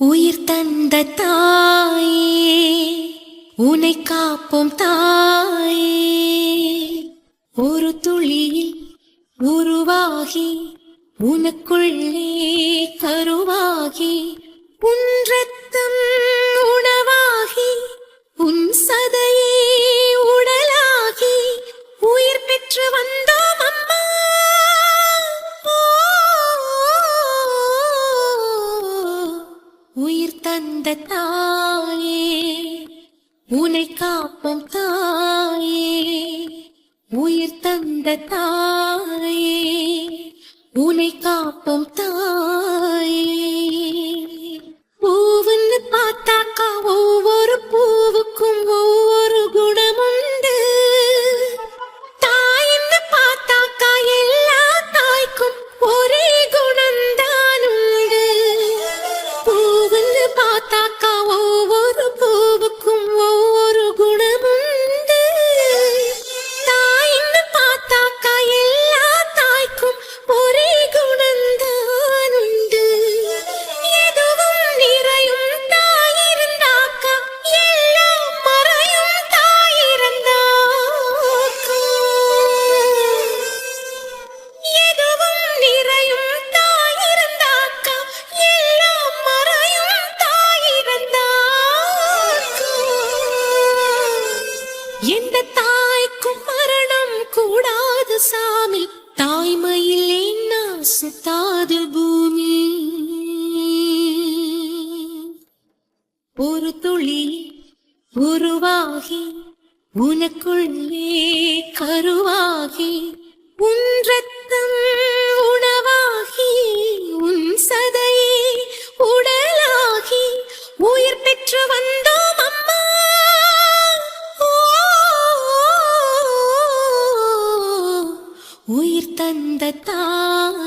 உயிர் தந்த தாயே உனை காப்போம் தாயே. ஒரு துளியில் உருவாகி உனக்குள்ளே கருவாகி தந்த தாயே உனை காப்போம் தாயே. உயிர் தந்த தாயே உனை காப்போம் தாயே. சுத்தாது பூமி. ஒரு துளி உருவாகி உனக்குள்ளே கருவாகி உன் ரத்தம் உணவாகி உன் சதையே உடலாகி உயிர் பெற்று வந்தோம் அம்மா. உயிர் தந்த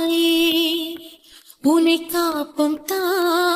தாயே உனை காப்பும் தாயே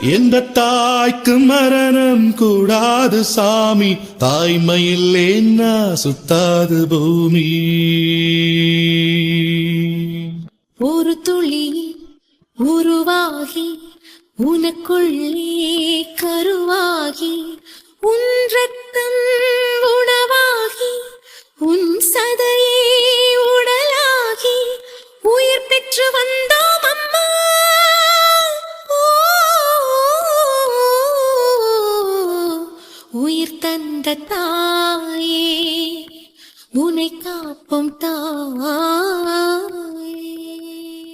எந்த தாய்க்கு மரணம் கூடாது சாமி. தாய்மையில் என்ன சுத்தாது பூமி? ஒரு துளி உருவாகி உனக்குள்ளே கருவாகி உன் ரத்தம் காத்த தாயே உனை காப்போம் தா